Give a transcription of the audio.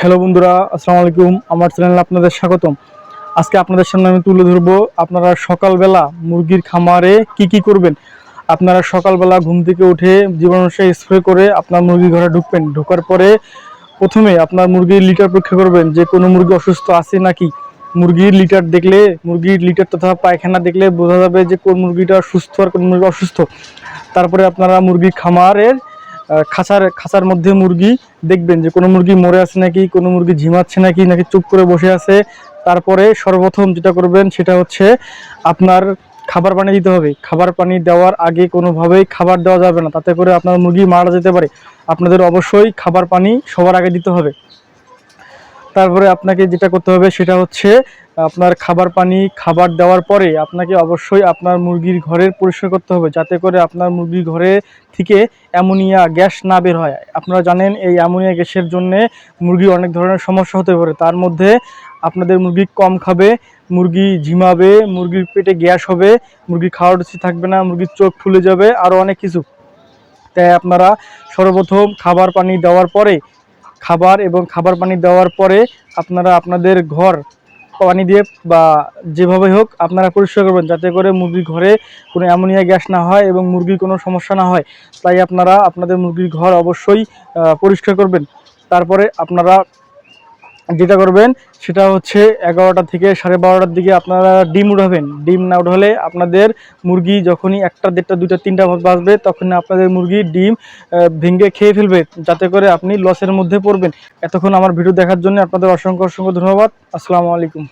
Hello বন্ধুরা, আসসালামু আলাইকুম। আমার চ্যানেলে আপনাদের স্বাগতম। আজকে আপনাদের সামনে আমি তুলে ধরবো আপনারা সকালবেলা মুরগির খামারে কি কি করবেন। আপনারা সকালবেলা ঘুম থেকে উঠে জীবাণুষে স্প্রে করে আপনার মুরগি ঘরে ঢুকবেন। ঢোকার পরে প্রথমে আপনার মুরগির লিটার পরীক্ষা করবেন যে কোনো মুরগি অসুস্থ আছে নাকি। মুরগির লিটার দেখলে, মুরগির লিটার তথা পায়খানা দেখলে বোঝা যাবে যে কোন মুরগিটা সুস্থ আর কোন মুরগি অসুস্থ। তারপরে আপনারা মুরগির খামারের খাঁচার খাঁচার মধ্যে মুরগি দেখবেন যে কোনো মুরগি মরে আছে নাকি, কোনো মুরগি ঝিমাচ্ছে নাকি নাকি চুপ করে বসে আছে, তারপরে সর্বপ্রথম যেটা করবেন সেটা হচ্ছে আপনার খাবার পানি দিতে হবে। খাবার পানি দেওয়ার আগে কোনোভাবেই খাবার দেওয়া যাবে না, তাতে করে আপনার মুরগি মারা যেতে পারে। আপনাদের অবশ্যই খাবার পানি সবার আগে দিতে হবে। তারপরে আপনাকে যেটা করতে হবে সেটা হচ্ছে আপনার খাবার পানি, খাবার দেওয়ার পরে আপনাকে অবশ্যই আপনার মুরগির ঘরের পরিষ্কার করতে হবে যাতে করে আপনার মুরগির ঘরে থেকে অ্যামোনিয়া গ্যাস না বের হয়। আপনারা জানেন এই অ্যামোনিয়া গ্যাসের জন্য মুরগির অনেক ধরনের সমস্যা হতে পারে। তার মধ্যে আপনাদের মুরগি কম খাবে, মুরগি ঝিমাবে, মুরগির পেটে গ্যাস হবে, মুরগি খাওয়ার রুচি থাকবে না, মুরগির চোখ ফুলে যাবে আরও অনেক কিছু। তাই আপনারা সর্বপ্রথম খাবার পানি দেওয়ার পরে খাবার এবং খাবার পানি দেওয়ার পরে আপনারা আপনাদের ঘর পানি দিয়ে বা যেভাবে হোক আপনারা পরিষ্কার করবেন, যাতে করে মুরগির ঘরে কোনো অ্যামোনিয়া গ্যাস না হয় এবং মুরগির কোনো সমস্যা না হয়। তাই আপনারা আপনাদের মুরগির ঘর অবশ্যই পরিষ্কার করবেন। তারপরে আপনারা যেটা করবেন, সেটা হচ্ছে এগারোটা থেকে সাড়ে বারোটার দিকে আপনারা ডিম উঠাবেন। ডিম না উঠালে আপনাদের মুরগি যখনই একটা, দেড়টা দুটা তিনটা বাজবে তখন আপনাদের মুরগি ডিম ভেঙে খেয়ে ফেলবে, যাতে করে আপনি লসের মধ্যে পড়বেন। এতক্ষণ আমার ভিডিও দেখার জন্য আপনাদের অসংখ্য অসংখ্য ধন্যবাদ। আসসালামু আলাইকুম।